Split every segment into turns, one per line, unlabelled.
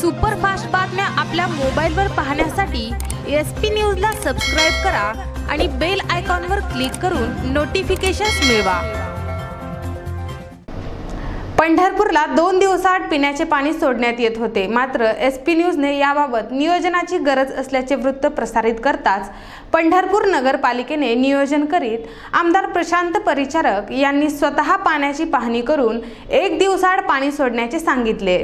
Superfast बातम्या आपल्या मोबाईलवर पाहण्यासाठी एस पी न्यूजला सबस्क्राईब करा आणि बेल आयकॉनवर क्लिक करून नोटिफिकेशन्स मिळवा. पंढरपूरला दोन दिवसाआड पिण्याचे पाणी सोडण्यात येत होते. मात्र एस पी न्यूजने याबाबत नियोजनाची गरज असल्याचे वृत्त प्रसारित करताच पंढरपूर नगरपालिकेने नियोजन करीत आमदार प्रशांत परिचारक यांनी स्वतः पाण्याची पाहणी करून एक दिवसाआड पाणी सोडण्याचे सांगितले.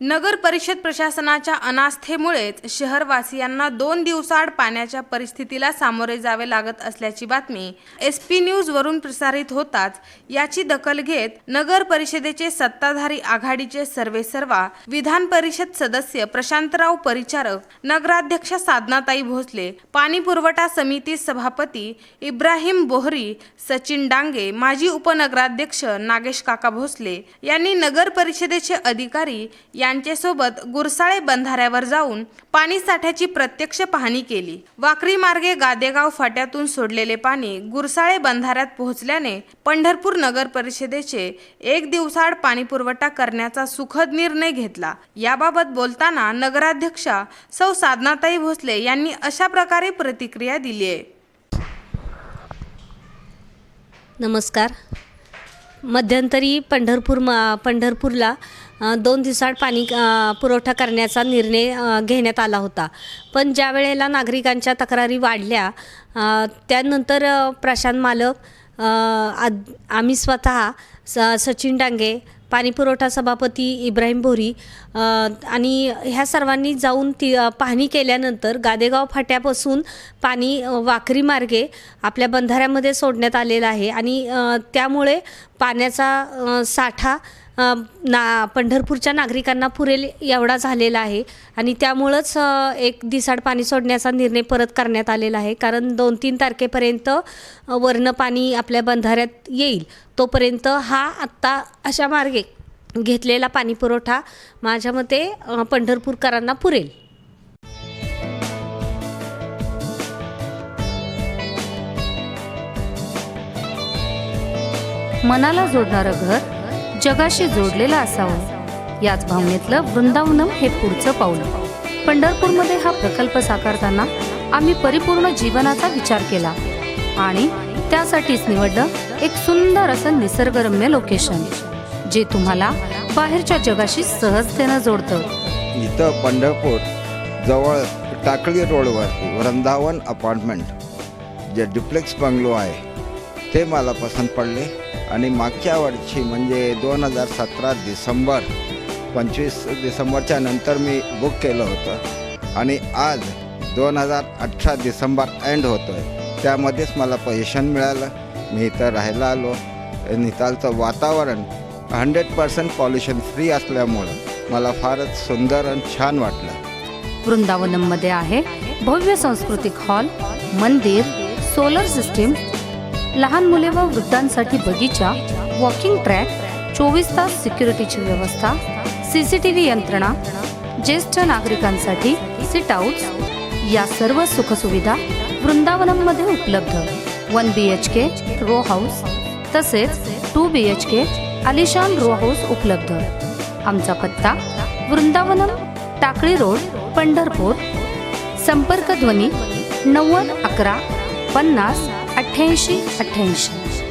नगर परिषद प्रशासनाच्या अनास्थेमुळेच शहरवासियांना दोन दिवसाआड पाण्याच्या परिस्थितीला सामोरे जावे लागत असल्याची बातमी एस पी न्यूजवरून प्रसारित होताच याची दखल घेत नगर परिषदेचे सत्ताधारी आघाडीचे सर्वेसर्वा विधान परिषद सदस्य प्रशांतराव परिचारक नगराध्यक्ष साधनाताई भोसले पाणी पुरवठा समिती सभापती इब्राहिम बोहरी सचिन डांगे माजी उपनगराध्यक्ष नागेश काका भोसले यांनी नगर परिषदेचे अधिकारी यांच्यासोबत गुरसाळे बंधाऱ्यावर जाऊन पाणी साठ्याची प्रत्यक्ष पाहणी केली. वाकरी मार्गे गादेगाव फाट्यातून सोडलेले पाणी गुरसाळे बंधाऱ्यात पोहोचल्याने पंढरपूर नगर परिषदेचे एक दिवसाआड पाणी पुरवठा करण्याचा सुखद निर्णय घेतला. याबाबत बोलताना नगराध्यक्षा सौ साधनाताई भोसले यांनी अशा प्रकारे प्रतिक्रिया दिली आहे.
नमस्कार. मध्यंतरी पंढरपूर म पंढरपूरला दोन दिवसाआड पाणी पुरवठा करण्याचा निर्णय घेण्यात आला होता. पण ज्या वेळेला नागरिकांच्या तक्रारी वाढल्या त्यानंतर प्रशांत मालक आद- आम्ही स्वतः स सचिन डांगे पाणी पुरवठा सभापती इब्राहिम बोरी आणि ह्या सर्वांनी जाऊन ती पाहणी केल्यानंतर गादेगाव फाट्यापासून पाणी वाकरीमार्गे वाकरी मार्गे आपल्या बंधाऱ्यामध्ये सोडण्यात आलेलं आहे. आणि त्यामुळे पाण्याचा साठा ना पंढरपूरच्या नागरिकांना पुरेल एवढा झालेला आहे. आणि त्यामुळंच एक दिसाड पाणी सोडण्याचा निर्णय परत करण्यात आलेला आहे. कारण दोन तीन तारखेपर्यंत अ, पाणी आपल्या बंधाऱ्यात येईल. तोपर्यंत हा आत्ता अशा मार्गे घेतलेला पाणी पुरवठा माझ्या मते पंढरपूरकरांना पुरेल.
मनाला जोडणारं घर जगाशी जोडलेलं असावं. याच भावनेतलं वृंदावनम हे पुढचं पाऊल. पंढरपूरमध्ये हा प्रकल्प साकारताना आम्ही परिपूर्ण जीवनाचा विचार केला. आणि त्यासाठीच निवडलं एक सुंदर असं निसर्गरम्य लोकेशन जे तुम्हाला बाहेरच्या जगाशी सहजतेनं जोडतं.
इथं पंढरपूर जवळ टाकळी रोडवर वृंदावन अपार्टमेंट जे डुप्लेक्स बंगलो आहे. ते मला पसंत पडले. आणि मागच्या वर्षी म्हणजे दोन हजार सतरा डिसेंबर पंचवीस डिसेंबरच्या नंतर मी बुक केलं होतं. आणि आज दोन हजार अठरा डिसेंबर एंड होतो आहे त्यामध्येच मला पोझिशन मिळालं. मी इथं राहायला आलो. नितालचं वातावरण हंड्रेड पर्सेंट पॉल्युशन फ्री असल्यामुळं मला फारच सुंदर आणि छान वाटलं.
वृंदावनममध्ये आहे भव्य सांस्कृतिक हॉल मंदिर सोलर सिस्टीम लहान मुले व वृद्धांसाठी बगीचा वॉकिंग ट्रॅक चोवीस तास सिक्युरिटीची व्यवस्था सी सी टी व्ही यंत्रणा ज्येष्ठ नागरिकांसाठी सिट आउट या सर्व सुखसुविधा वृंदावनममध्ये उपलब्ध. One B H K row house तसेच टू बी एच के आलिशान रो हाऊस उपलब्ध. आमचा पत्ता वृंदावनम टाकळी रोड पंढरपूर. संपर्क ध्वनी नव्वद अकरा पन्नास Attention, attention.